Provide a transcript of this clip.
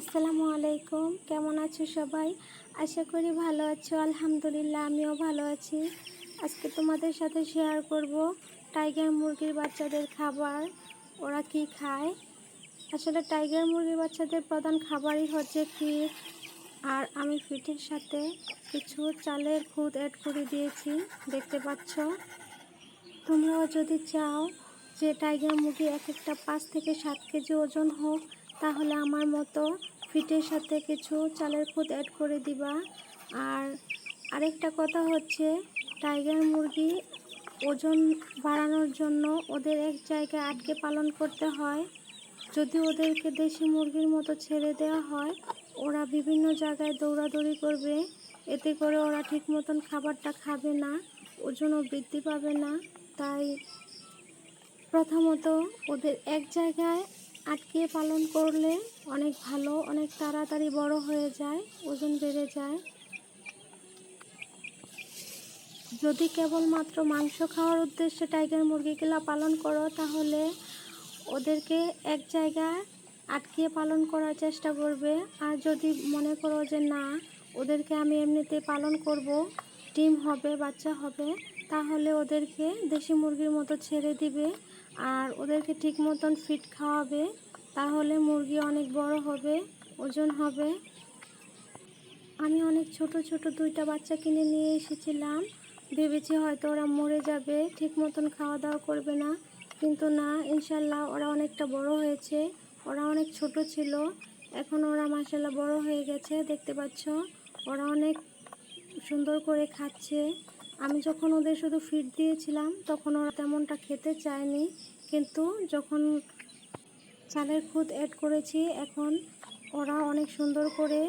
আসসালামু আলাইকুম। কেমন আছো সবাই? আশা করি ভালো আছো। আলহামদুলিল্লাহ, আমিও ভালো আছি। আজকে তোমাদের সাথে শেয়ার করব টাইগার মুরগির বাচ্চাদের খাবার। ওরা কি খায়? আসলে টাইগার মুরগির বাচ্চাদের প্রধান খাবারই হচ্ছে ফিট আর আমি ফিটের সাথে কিছু চালের খুদ অ্যাড করে দিয়েছি, দেখতে পাচ্ছ? তোমরাও যদি চাও যে টাইগার মুরগি এক একটা পাঁচ থেকে সাত কেজি ওজন হোক তাহলে আমার মতো ফিটের সাথে কিছু চালের খুদ অ্যাড করে দিবা। আর আরেকটা কথা হচ্ছে টাইগার মুরগি ওজন বাড়ানোর জন্য ওদের এক জায়গায় আটকে পালন করতে হয়। যদি ওদেরকে দেশি মুরগির মতো ছেড়ে দেওয়া হয়, ওরা বিভিন্ন জায়গায় দৌড়াদৌড়ি করবে। এতে করে ওরা ঠিক মতন খাবারটা খাবে না, ওজনও বৃদ্ধি পাবে না। তাই প্রথমত ওদের এক জায়গায় আটকে পালন করলে অনেক ভালো, অনেক তাড়াতাড়ি বড় হয়ে যায়, ওজন বেড়ে যায়। যদি কেবলমাত্র মাংস খাওয়ার উদ্দেশ্যে টাইগার মুরগিগুলা পালন করো, তাহলে ওদেরকে এক জায়গায় আটকে পালন করার চেষ্টা করবে। আর যদি মনে করো যে না, ওদেরকে আমি এমনিতে পালন করব, ডিম হবে, বাচ্চা হবে তাহলে ওদেরকে দেশি মুরগির মতো ছেড়ে দিবে আর ওদেরকে ঠিক মতন ফিট খাওয়াবে, তাহলে মুরগি অনেক বড় হবে, ওজন হবে। আমি অনেক ছোট ছোট দুইটা বাচ্চা কিনে নিয়ে এসেছিলাম। ভেবেছি হয়তো ওরা মরে যাবে, ঠিক মতন খাওয়া দাওয়া করবে না। কিন্তু না, ইনশাল্লাহ ওরা অনেকটা বড় হয়েছে, ওরা অনেক ছোট ছিল। এখন ওরা মাসাল্লাহ বড় হয়ে গেছে, দেখতে পাচ্ছ? ওরা অনেক সুন্দর করে খাচ্ছে। আমি যখন ওদের শুধু ফিড দিয়েছিলাম, তখন ওরা তেমনটা খেতে চায়নি। কিন্তু যখন চালের খুদ অ্যাড করেছি, এখন ওরা অনেক সুন্দর করে